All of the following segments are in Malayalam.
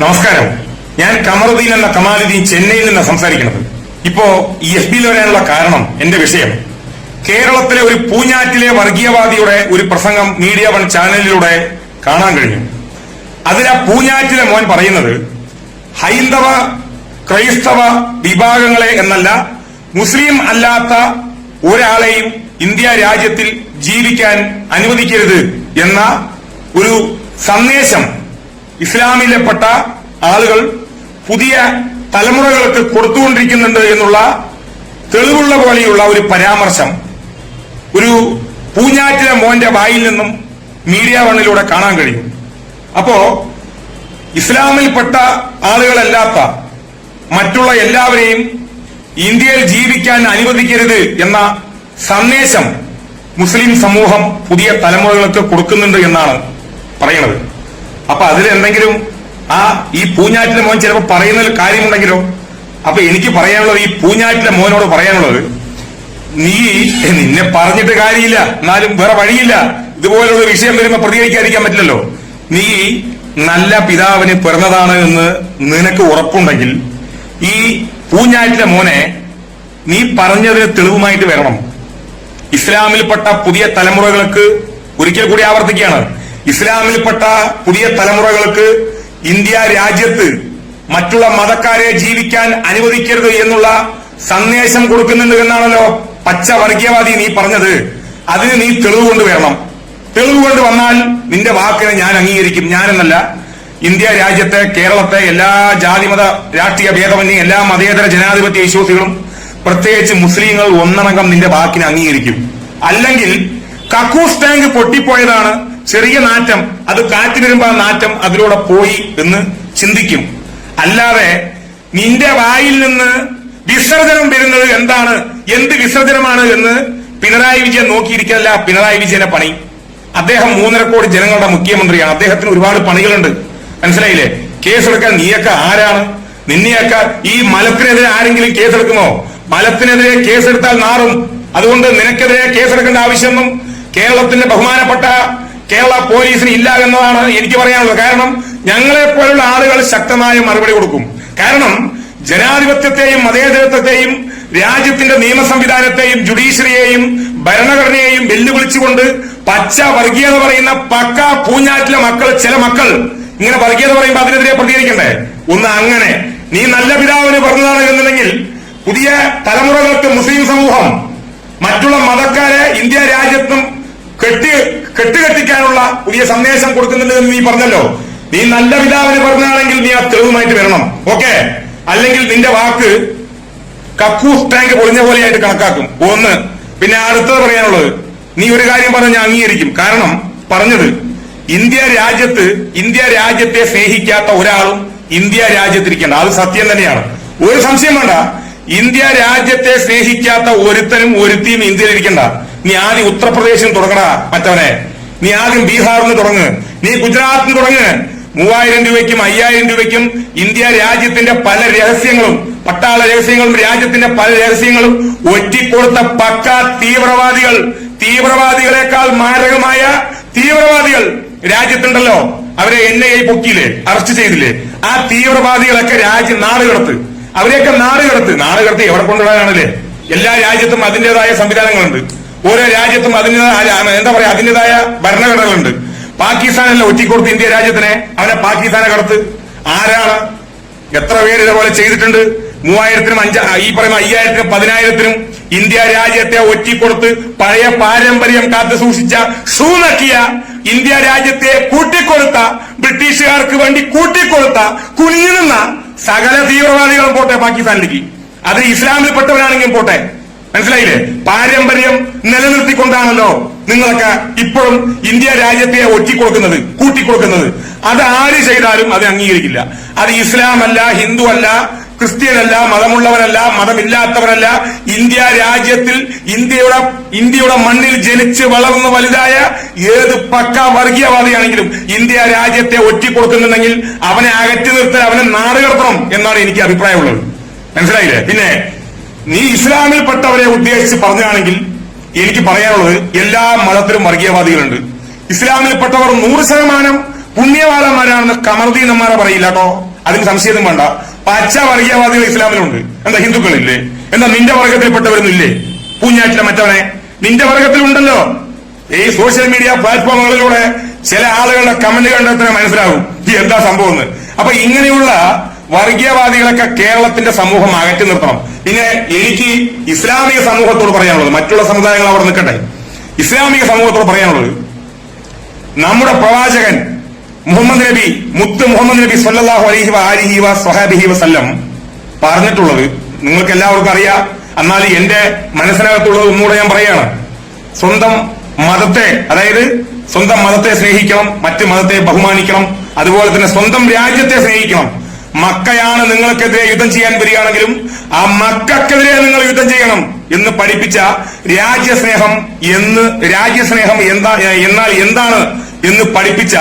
നമസ്കാരം. ഞാൻ കമറുദ്ദീൻ എന്ന കമാലുദ്ദീൻ ചെന്നൈയിൽ നിന്ന് സംസാരിക്കുന്നത്. ഇപ്പോ ഈ എഫ് ബിയിൽ വരാനുള്ള കാരണം എന്റെ വിഷയം. കേരളത്തിലെ ഒരു പൂഞ്ഞാറ്റിലെ വർഗീയവാദിയുടെ ഒരു പ്രസംഗം മീഡിയ വൺ ചാനലിലൂടെ കാണാൻ കഴിഞ്ഞു. അതിൽ ആ പൂഞ്ഞാറ്റിലെ മോൻ പറയുന്നത് ഹൈന്ദവ ക്രൈസ്തവ വിഭാഗങ്ങളെ എന്നല്ല മുസ്ലിം അല്ലാത്ത ഒരാളെയും ഇന്ത്യ രാജ്യത്തിൽ ജീവിക്കാൻ അനുവദിക്കരുത് എന്ന ഒരു സന്ദേശം ഇസ്ലാമിലെപ്പെട്ട ആളുകൾ പുതിയ തലമുറകൾക്ക് കൊടുത്തുകൊണ്ടിരിക്കുന്നുണ്ട് എന്നുള്ള തെളിവുള്ള പോലെയുള്ള ഒരു പരാമർശം ഒരു പൂഞ്ഞാറ്റിലെ മോന്റെ വായിൽ നിന്നും മീഡിയ വണ്ണിലൂടെ കാണാൻ കഴിയും. അപ്പോ ഇസ്ലാമിൽപ്പെട്ട ആളുകളല്ലാത്ത മറ്റുള്ള എല്ലാവരെയും ഇന്ത്യയിൽ ജീവിക്കാൻ അനുവദിക്കരുത് എന്ന സന്ദേശം മുസ്ലിം സമൂഹം പുതിയ തലമുറകൾക്ക് കൊടുക്കുന്നുണ്ട് എന്നാണ് പറയുന്നത്. അപ്പൊ അതിൽ എന്തെങ്കിലും ആ ഈ പൂഞ്ഞാറ്റിലെ മോൻ ചിലപ്പോൾ പറയുന്നതിൽ കാര്യമുണ്ടെങ്കിലോ? അപ്പൊ എനിക്ക് പറയാനുള്ളത് ഈ പൂഞ്ഞാറ്റിലെ മോനോട് പറയാനുള്ളത് നീ നിന്നെ പറഞ്ഞിട്ട് കാര്യമില്ല എന്നാലും വേറെ വഴിയില്ല. ഇതുപോലുള്ള വിഷയം വരുമ്പോ പ്രതികരിക്കാതിരിക്കാൻ പറ്റില്ലല്ലോ. നീ നല്ല പിതാവിന് പിറന്നതാണ് എന്ന് നിനക്ക് ഉറപ്പുണ്ടെങ്കിൽ ഈ പൂഞ്ഞാറ്റിലെ മോനെ നീ പറഞ്ഞതിന് തെളിവുമായിട്ട് വരണം. ഇസ്ലാമിൽപ്പെട്ട പുതിയ തലമുറകൾക്ക് ഒരിക്കൽ കൂടി ആവർത്തിക്കുകയാണ്. ഇസ്ലാമിൽപ്പെട്ട പുതിയ തലമുറകൾക്ക് ഇന്ത്യ രാജ്യത്ത് മറ്റുള്ള മതക്കാരെ ജീവിക്കാൻ അനുവദിക്കരുത് എന്നുള്ള സന്ദേശം കൊടുക്കുന്നുണ്ട് എന്നാണല്ലോ പച്ച വർഗീയവാദി നീ പറഞ്ഞത്. അതിന് നീ തെളിവ് കൊണ്ടുവരണം തെളിവ് കൊണ്ട് വന്നാൽ നിന്റെ വാക്കിനെ ഞാൻ അംഗീകരിക്കും. ഞാനെന്നല്ല. ഇന്ത്യ രാജ്യത്തെ കേരളത്തെ എല്ലാ ജാതിമത രാഷ്ട്രീയ ഭേദമന്യേ എല്ലാ മതേതര ജനാധിപത്യ വിശ്വാസികളും പ്രത്യേകിച്ച് മുസ്ലിങ്ങൾ ഒന്നടങ്കം നിന്റെ വാക്കിനെ അംഗീകരിക്കും. അല്ലെങ്കിൽ കക്കൂസ് ടാങ്ക് പൊട്ടിപ്പോയതാണ് ചെറിയ നാറ്റം അത് കാറ്റ് വരുമ്പോ നാറ്റം അതിലൂടെ പോയി എന്ന് ചിന്തിക്കും. അല്ലാതെ നിന്റെ വായിൽ നിന്ന് വിസർജനം വരുന്നത് എന്താണ്? എന്ത് വിസർജനമാണ് എന്ന് പിണറായി വിജയൻ നോക്കിയിരിക്കല്ല പിണറായി വിജയന്റെ പണി. അദ്ദേഹം മൂന്നര കോടി ജനങ്ങളുടെ മുഖ്യമന്ത്രിയാണ്. അദ്ദേഹത്തിന് ഒരുപാട് പണികളുണ്ട്. മനസ്സിലായില്ലേ? കേസെടുക്കാൻ നീയൊക്കെ ആരാണ്? നിന്നെയൊക്കെ ഈ മലത്തിനെതിരെ ആരെങ്കിലും കേസെടുക്കുമോ? മലത്തിനെതിരെ കേസെടുത്താൽ നാറും. അതുകൊണ്ട് നിനക്കെതിരെ കേസെടുക്കേണ്ട ആവശ്യമൊന്നും കേരളത്തിന്റെ ബഹുമാനപ്പെട്ട കേരള പോലീസിന് ഇല്ല എന്നതാണ് എനിക്ക് പറയാനുള്ളത്. കാരണം ഞങ്ങളെ പോലുള്ള ആളുകൾ ശക്തമായ മറുപടി കൊടുക്കും. കാരണം ജനാധിപത്യത്തെയും മതേതരത്വത്തെയും രാജ്യത്തിന്റെ നിയമ സംവിധാനത്തെയും ജുഡീഷ്യറിയെയും ഭരണഘടനയെയും വെല്ലുവിളിച്ചുകൊണ്ട് പച്ച വർഗീയത പറയുന്ന പക്ക പൂഞ്ഞാറ്റിലെ മക്കൾ ചില മക്കൾ ഇങ്ങനെ വർഗീയത പറയുമ്പോൾ അതിനെതിരെ പ്രതികരിക്കണ്ടേ? ഒന്ന് അങ്ങനെ. നീ നല്ല പിതാവിന് പറഞ്ഞതാണ് എന്നുണ്ടെങ്കിൽ പുതിയ തലമുറകൾക്ക് മുസ്ലിം സമൂഹം മറ്റുള്ള മതക്കാരെ ഇന്ത്യ രാജ്യത്തും കെട്ടി കെട്ടുകെട്ടിക്കാനുള്ള പുതിയ സന്ദേശം കൊടുക്കുന്നുണ്ട് എന്ന് നീ പറഞ്ഞല്ലോ. നീ നല്ല പിതാവിന് പറഞ്ഞാണെങ്കിൽ നീ ആ തെളിവുമായിട്ട് വരണം. ഓക്കെ? അല്ലെങ്കിൽ നിന്റെ വാക്ക് കക്കൂസ് ടാങ്ക് പൊളിഞ്ഞ പോലെയായിട്ട് കണക്കാക്കും. ഒന്ന്. പിന്നെ അടുത്തത് പറയാനുള്ളത് നീ ഒരു കാര്യം പറഞ്ഞു അംഗീകരിക്കും. കാരണം പറഞ്ഞത് ഇന്ത്യ രാജ്യത്ത് ഇന്ത്യ രാജ്യത്തെ സ്നേഹിക്കാത്ത ഒരാളും ഇന്ത്യ രാജ്യത്തിരിക്കേണ്ട. അത് സത്യം തന്നെയാണ്. ഒരു സംശയം വേണ്ട. ഇന്ത്യ രാജ്യത്തെ സ്നേഹിക്കാത്ത ഒരുത്തനും ഒരുത്തിയും ഇന്ത്യയിൽ ഇരിക്കണ്ട നീ ആദ്യം ഉത്തർപ്രദേശിൽ തുടങ്ങടാ മറ്റവനെ. നീ ആദ്യം ബീഹാറിൽ തുടങ്ങ്. നീ ഗുജറാത്തിൽ തുടങ്ങ്. മൂവായിരം രൂപയ്ക്കും അയ്യായിരം രൂപയ്ക്കും ഇന്ത്യ രാജ്യത്തിന്റെ പല രഹസ്യങ്ങളും പട്ടാള രഹസ്യങ്ങളും രാജ്യത്തിന്റെ പല രഹസ്യങ്ങളും ഒറ്റിക്കൊടുത്ത പക്ക തീവ്രവാദികൾ. തീവ്രവാദികളെക്കാൾ മാരകമായ തീവ്രവാദികൾ രാജ്യത്തുണ്ടല്ലോ. അവരെ എൻ ഐ പൊക്കിയില്ലേ അറസ്റ്റ് ചെയ്തില്ലേ. ആ തീവ്രവാദികളൊക്കെ രാജ്യം നാട് കടത്ത്. അവരെയൊക്കെ നാട് നാടുകടത്ത് നാട് കടത്തി എവിടെ കൊണ്ടുപോകാനാണല്ലേ എല്ലാ രാജ്യത്തും അതിന്റേതായ സംവിധാനങ്ങളുണ്ട്. ഓരോ രാജ്യത്തും അതിന് എന്താ പറയാ അതിന്റെതായ ഭരണഘടനകളുണ്ട്. പാകിസ്ഥാനല്ല ഒറ്റിക്കൊടുത്ത് ഇന്ത്യ രാജ്യത്തിനെ അവനെ പാകിസ്ഥാനെ കടത്ത്. ആരാണ്? എത്ര പേര് ഇതേപോലെ ചെയ്തിട്ടുണ്ട്? മൂവായിരത്തിനും അഞ്ച ഈ പറയുന്ന അയ്യായിരത്തിനും പതിനായിരത്തിനും ഇന്ത്യ രാജ്യത്തെ ഒറ്റിക്കൊടുത്ത് പഴയ പാരമ്പര്യം കാത്തു സൂക്ഷിച്ച ഷൂനക്കിയ ഇന്ത്യ രാജ്യത്തെ കൂട്ടിക്കൊടുത്ത ബ്രിട്ടീഷുകാർക്ക് വേണ്ടി കൂട്ടിക്കൊടുത്ത കുനിയുന്ന സകല തീവ്രവാദികളും പോട്ടെ പാകിസ്ഥാനിലേക്ക്. അത് ഇസ്ലാമിൽപ്പെട്ടവരാണെങ്കിലും പോട്ടെ. മനസ്സിലായില്ലേ? പാരമ്പര്യം നിലനിർത്തിക്കൊണ്ടാണല്ലോ നിങ്ങളൊക്കെ ഇപ്പോഴും ഇന്ത്യ രാജ്യത്തെ ഒറ്റിക്കൊടുക്കുന്നത് കൂട്ടിക്കൊടുക്കുന്നത്. അത് ആര് ചെയ്താലും അത് അംഗീകരിക്കില്ല. അത് ഇസ്ലാമല്ല ഹിന്ദു അല്ല ക്രിസ്ത്യനല്ല മതമുള്ളവരല്ല മതമില്ലാത്തവരല്ല. ഇന്ത്യ രാജ്യത്തിൽ ഇന്ത്യയുടെ ഇന്ത്യയുടെ മണ്ണിൽ ജനിച്ച് വളർന്നു വലുതായ ഏത് പക്ക വർഗീയവാദിയാണെങ്കിലും ഇന്ത്യ രാജ്യത്തെ ഒറ്റിക്കൊടുക്കുന്നുണ്ടെങ്കിൽ അവനെ അകറ്റി നിർത്തൽ അവനെ നാട് കടത്തണം എന്നാണ് എനിക്ക് അഭിപ്രായമുള്ളത്. മനസ്സിലായില്ലേ? പിന്നെ നീ ഇസ്ലാമിൽപ്പെട്ടവരെ ഉദ്ദേശിച്ച് പറഞ്ഞാണെങ്കിൽ എനിക്ക് പറയാനുള്ളത് എല്ലാ മതത്തിലും വർഗീയവാദികളുണ്ട്. ഇസ്ലാമിൽപ്പെട്ടവർ നൂറ് ശതമാനം പുണ്യവാദന്മാരാണെന്ന് കമർദീനന്മാരെ പറയില്ല കേട്ടോ. അതിന് സംശയം വേണ്ട. പച്ച വർഗീയവാദികൾ ഇസ്ലാമിലുണ്ട്. എന്താ ഹിന്ദുക്കളില്ലേ? എന്താ നിന്റെ വർഗത്തിൽപ്പെട്ടവരൊന്നും ഇല്ലേ പൂഞ്ഞാറ്റിലെ മറ്റവനെ. നിന്റെ വർഗത്തിലുണ്ടല്ലോ. ഈ സോഷ്യൽ മീഡിയ പ്ലാറ്റ്ഫോമുകളിലൂടെ ചില ആളുകളുടെ കമന്റ് കണ്ടെത്താൻ മനസ്സിലാവും. എന്താ സംഭവം എന്ന്. അപ്പൊ ഇങ്ങനെയുള്ള വർഗീയവാദികളൊക്കെ കേരളത്തിന്റെ സമൂഹം അകറ്റി നിർത്തണം. പിന്നെ എനിക്ക് ഇസ്ലാമിക സമൂഹത്തോട് പറയാനുള്ളത് മറ്റുള്ള സമുദായങ്ങൾ അവിടെ നിൽക്കട്ടെ. ഇസ്ലാമിക സമൂഹത്തോട് പറയാനുള്ളത് നമ്മുടെ പ്രവാചകൻ മുഹമ്മദ് നബി മുത്ത് മുഹമ്മദ് നബി സല്ലാഹു അലഹി വ ആലിഹി വ സ്വഹാബിഹി വസല്ലം പറഞ്ഞിട്ടുള്ളത് നിങ്ങൾക്ക് എല്ലാവർക്കും അറിയാം. എന്നാൽ എന്റെ മനസ്സിനകത്തുള്ളത് ഒന്നുകൂടെ ഞാൻ പറയാണ് സ്വന്തം മതത്തെ അതായത് സ്വന്തം മതത്തെ സ്നേഹിക്കണം മറ്റ് മതത്തെ ബഹുമാനിക്കണം അതുപോലെ തന്നെ സ്വന്തം രാജ്യത്തെ സ്നേഹിക്കണം. മക്കയാണ് നിങ്ങൾക്കെതിരെ യുദ്ധം ചെയ്യാൻ വരികയാണെങ്കിലും ആ മക്കൾക്കെതിരെ നിങ്ങൾ യുദ്ധം ചെയ്യണം എന്ന് പഠിപ്പിച്ച രാജ്യസ്നേഹം എന്ന് രാജ്യസ്നേഹം എന്താ എന്നാൽ എന്താണ് എന്ന് പഠിപ്പിച്ച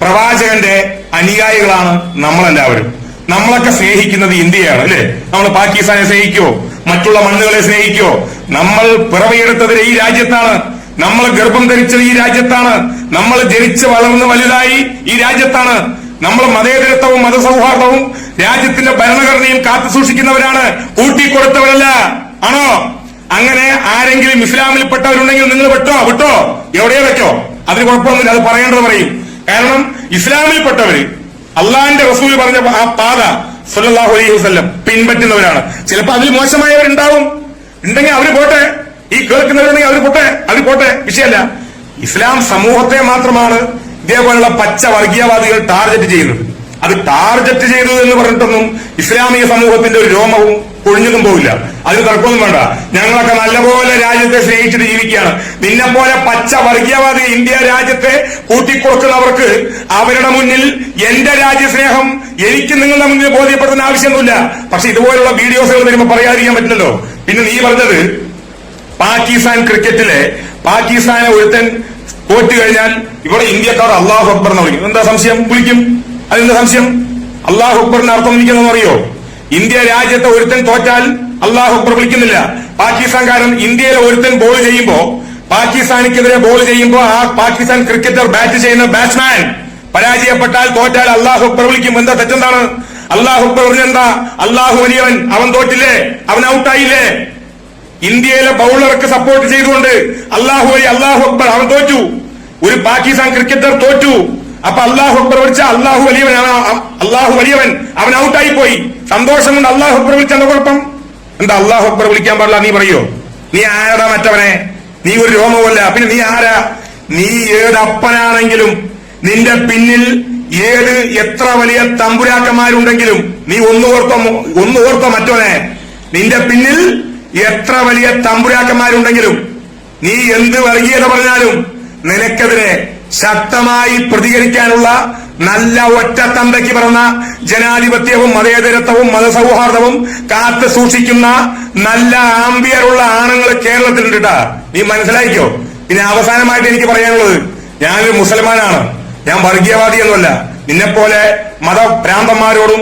പ്രവാചകന്റെ അനുയായികളാണ് നമ്മളെല്ലാവരും. നമ്മളൊക്കെ സ്നേഹിക്കുന്നത് ഇന്ത്യയാണ് അല്ലെ? നമ്മൾ പാകിസ്ഥാനെ സ്നേഹിക്കോ മറ്റുള്ള മണ്ണുകളെ സ്നേഹിക്കോ നമ്മൾ പിറവിയെടുത്തത് ഈ രാജ്യത്താണ്. നമ്മൾ ഗർഭം ധരിച്ചത് ഈ രാജ്യത്താണ്. നമ്മൾ ജനിച്ച് വളർന്ന് വലുതായി ഈ രാജ്യത്താണ്. നമ്മൾ മതേതരത്വവും മതസൗഹാർദ്ദവും രാജ്യത്തിന്റെ ഭരണഘടനയും കാത്തു സൂക്ഷിക്കുന്നവരാണ്. കൂട്ടിക്കൊടുത്തവരല്ല ആണോ? അങ്ങനെ ആരെങ്കിലും ഇസ്ലാമിൽപ്പെട്ടവരുണ്ടെങ്കിൽ നിങ്ങൾ വെട്ടോ? വിട്ടോ? എവിടെയോ വെക്കോ? അതിന് കുഴപ്പമൊന്നുമില്ല അത് പറയേണ്ടത് പറയും. കാരണം ഇസ്ലാമിൽപ്പെട്ടവര് അള്ളാഹിന്റെ റസൂൽ പറഞ്ഞ ആ പാത സുല്ലാഹു അലൈഹി വസല്ലം പിൻപറ്റുന്നവരാണ്. ചിലപ്പോ അതിൽ മോശമായവരുണ്ടാവും. ഉണ്ടെങ്കിൽ അവർ പോട്ടെ. ഈ കേൾക്കുന്നവരുണ്ടെങ്കിൽ അവർ പോട്ടെ. അവർ പോട്ടെ. വിഷയമല്ല. ഇസ്ലാം സമൂഹത്തെ മാത്രമാണ് ഇതേപോലുള്ള പച്ച വർഗീയവാദികൾ ടാർഗറ്റ് ചെയ്യുന്നത് അത് ടാർഗറ്റ് ചെയ്തു എന്ന് പറഞ്ഞിട്ടൊന്നും ഇസ്ലാമിക സമൂഹത്തിന്റെ ഒരു രോമവും കൊഴിഞ്ഞതും പോവില്ല. അതിന് തർക്കമൊന്നും വേണ്ട. ഞങ്ങളൊക്കെ നല്ലപോലെ രാജ്യത്തെ സ്നേഹിച്ചിട്ട് ജീവിക്കുകയാണ്. നിന്നെ പോലെ പച്ച വർഗീയവാദി ഇന്ത്യ രാജ്യത്തെ കൂട്ടിക്കൊടുക്കുന്നവർക്ക് അവരുടെ മുന്നിൽ എന്റെ രാജ്യസ്നേഹം എനിക്ക് നിങ്ങളുടെ മുന്നിൽ ബോധ്യപ്പെടുത്തുന്ന ആവശ്യമൊന്നുമില്ല. പക്ഷെ ഇതുപോലുള്ള വീഡിയോസുകൾ വരുമ്പോൾ പറയാതിരിക്കാൻ പറ്റില്ലല്ലോ. പിന്നെ നീ പറഞ്ഞത് പാകിസ്ഥാൻ ക്രിക്കറ്റിലെ പാകിസ്ഥാനെ ഒരുത്തൻ തോറ്റു കഴിഞ്ഞാൽ ഇവിടെ ഇന്ത്യക്കാർ അള്ളാഹു അക്ബർ എന്ന് വിളിക്കും. എന്താ സംശയം? വിളിക്കും. അതെന്താ സംശയം? അള്ളാഹു അക്ബറിന്റെ അർത്ഥം വിളിക്കുന്ന അറിയോ? ഇന്ത്യ രാജ്യത്തെ ഒരുത്തൻ തോറ്റാൽ അള്ളാഹു അക്ബർ വിളിക്കുന്നില്ല. പാകിസ്ഥാൻകാരൻ ഇന്ത്യയിലെ ഒരുത്തൻ ബോൾ ചെയ്യുമ്പോ പാകിസ്ഥാനിക്കെതിരെ ബോൾ ചെയ്യുമ്പോ ആ പാകിസ്ഥാൻ ക്രിക്കറ്റർ ബാറ്റ് ചെയ്യുന്ന ബാറ്റ്സ്മാൻ പരാജയപ്പെട്ടാൽ തോറ്റാൽ അള്ളാഹു അക്ബർ വിളിക്കും. എന്താ തെറ്റെന്താണ്? അള്ളാഹു അക്ബർ പറഞ്ഞെന്താ? അള്ളാഹു വലിയവൻ അവൻ തോറ്റില്ലേ? അവൻ ഔട്ടായില്ലേ ഇന്ത്യയിലെ ബൗളർക്ക് സപ്പോർട്ട് ചെയ്തുകൊണ്ട് അള്ളാഹു അലി അള്ളാഹു അക്ബർ അവൻ തോറ്റു. ഒരു പാകിസ്ഥാൻ ക്രിക്കറ്റർ തോറ്റു. അപ്പൊ അള്ളാഹു അക്ബർ വിളിച്ച അള്ളാഹു വലിയവൻ അള്ളാഹു വലിയവൻ. അവൻ ഔട്ടായി പോയി സന്തോഷം കൊണ്ട് അള്ളാഹു അക്ബർ വിളിച്ച എന്താ കുഴപ്പം? എന്താ അള്ളാഹു അക്ബർ വിളിക്കാൻ പാടില്ല നീ പറയോ? നീ ആരാടാ മറ്റവനെ? നീ ഒരു രോമവുമല്ല. പിന്നെ നീ ആരാ? നീ ഏതപ്പനാണെങ്കിലും നിന്റെ പിന്നിൽ ഏത് എത്ര വലിയ തമ്പുരാക്കന്മാരുണ്ടെങ്കിലും നീ ഒന്നോർത്തോ ഓർത്തോ ഒന്നു ഓർത്തോ മറ്റവനെ. നിന്റെ പിന്നിൽ എത്ര വലിയ തമ്പുരാക്കന്മാരുണ്ടെങ്കിലും നീ എന്ത് വർഗീയത പറഞ്ഞാലും നിനക്കെതിരെ ശക്തമായി പ്രതികരിക്കാനുള്ള നല്ല ഒറ്റ തന്തയ്ക്ക് പറഞ്ഞ ജനാധിപത്യവും മതേതരത്വവും മതസൗഹാർദ്ദവും കാത്തു സൂക്ഷിക്കുന്ന നല്ല ആംബിയറുള്ള ആണുങ്ങൾ കേരളത്തിലുണ്ട് കേട്ടാ നീ മനസ്സിലായിക്കോ? പിന്നെ അവസാനമായിട്ട് എനിക്ക് പറയാനുള്ളത് ഞാനൊരു മുസൽമാനാണ്. ഞാൻ വർഗീയവാദിയൊന്നുമല്ല. നിന്നെപ്പോലെ മതഭ്രാന്തന്മാരോടും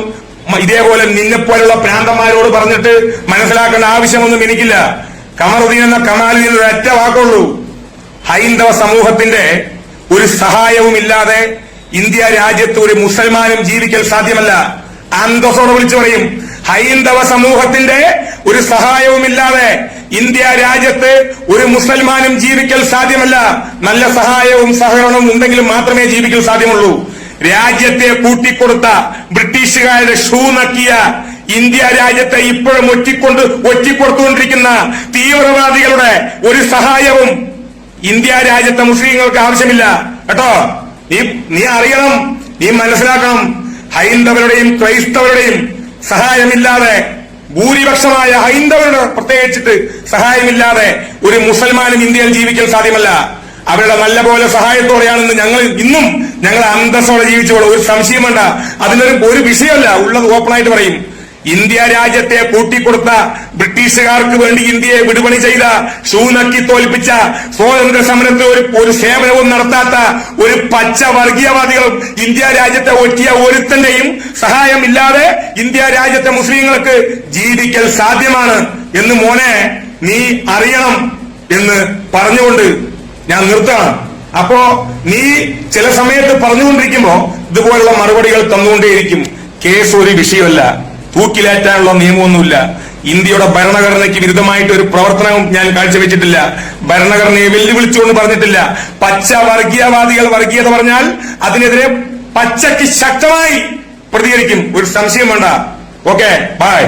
ഇതേപോലെ നിന്നെപ്പോലുള്ള പ്രാന്തന്മാരോട് പറഞ്ഞിട്ട് മനസ്സിലാക്കേണ്ട ആവശ്യമൊന്നും എനിക്കില്ല. കമറുദ്ദീൻ എന്ന കമാലുദ്ദീൻ ഒരു ഒറ്റ വാക്കുള്ളൂ. ഹൈന്ദവ സമൂഹത്തിന്റെ ഒരു സഹായവും ഇല്ലാതെ ഇന്ത്യ രാജ്യത്ത് ഒരു മുസൽമാനും ജീവിക്കൽ സാധ്യമല്ല. അന്തസ്സോടെ വിളിച്ചു പറയും. ഹൈന്ദവ സമൂഹത്തിന്റെ ഒരു സഹായവുമില്ലാതെ ഇന്ത്യ രാജ്യത്ത് ഒരു മുസൽമാനും ജീവിക്കൽ സാധ്യമല്ല. നല്ല സഹായവും സഹകരണവും ഉണ്ടെങ്കിലും മാത്രമേ ജീവിക്കൽ സാധ്യമുള്ളൂ. രാജ്യത്തെ കൂട്ടിക്കൊടുത്ത ബ്രിട്ടീഷുകാരുടെ ഷൂ നക്കിയ ഇന്ത്യ രാജ്യത്തെ ഇപ്പോഴും ഒറ്റിക്കൊണ്ട് ഒറ്റിക്കൊടുത്തുകൊണ്ടിരിക്കുന്ന തീവ്രവാദികളുടെ ഒരു സഹായവും ഇന്ത്യ രാജ്യത്തെ മുസ്ലിങ്ങൾക്ക് ആവശ്യമില്ല. കേട്ടോ? നീ നീ അറിയണം നീ മനസ്സിലാക്കണം. ഹൈന്ദവരുടെയും ക്രൈസ്തവരുടെയും സഹായമില്ലാതെ ഭൂരിപക്ഷമായ ഹൈന്ദവരുടെ പ്രത്യേകിച്ചിട്ട് സഹായമില്ലാതെ ഒരു മുസൽമാനും ഇന്ത്യയിൽ ജീവിക്കാൻ സാധ്യമല്ല. അവരുടെ നല്ല പോലെ സഹായത്തോടെയാണെന്ന് ഞങ്ങൾ ഇന്നും ഞങ്ങൾ അന്തസ്സോടെ ജീവിച്ചോളൂ ഒരു സംശയം വേണ്ട. അതിനൊരു ഒരു വിഷയമല്ല. ഉള്ളത് ഓപ്പണായിട്ട് പറയും. ഇന്ത്യ രാജ്യത്തെ കൂട്ടിക്കൊടുത്ത ബ്രിട്ടീഷുകാർക്ക് വേണ്ടി ഇന്ത്യയെ വിടുപണി ചെയ്ത ഷൂ നക്കി തോൽപ്പിച്ച സ്വാതന്ത്ര്യ സമരത്തിൽ ഒരു ഒരു സേവനവും നടത്താത്ത ഒരു പച്ച വർഗീയവാദികളും ഇന്ത്യ രാജ്യത്തെ ഒറ്റിയ ഒരുത്തന്റെയും സഹായമില്ലാതെ ഇന്ത്യ രാജ്യത്തെ മുസ്ലിങ്ങൾക്ക് ജീവിക്കൽ സാധ്യമാണ് എന്ന് മോനെ നീ അറിയണം എന്ന് പറഞ്ഞുകൊണ്ട് ഞാൻ നിർത്താണ്. അപ്പോ നീ ചില സമയത്ത് പറഞ്ഞുകൊണ്ടിരിക്കുമ്പോ ഇതുപോലുള്ള മറുപടികൾ തന്നുകൊണ്ടേയിരിക്കും. കേസ് ഒരു വിഷയമല്ല. തൂക്കിലേറ്റാനുള്ള നിയമമൊന്നുമില്ല. ഇന്ത്യയുടെ ഭരണഘടനയ്ക്ക് വിരുദ്ധമായിട്ട് ഒരു പ്രവർത്തനവും ഞാൻ കാഴ്ചവെച്ചിട്ടില്ല. ഭരണഘടനയെ വെല്ലുവിളിച്ചുകൊണ്ട് പറഞ്ഞിട്ടില്ല. പച്ച വർഗീയവാദികൾ വർഗീയത പറഞ്ഞാൽ അതിനെതിരെ പച്ചയ്ക്ക് ശക്തമായി പ്രതികരിക്കും. ഒരു സംശയം വേണ്ട. Okay bye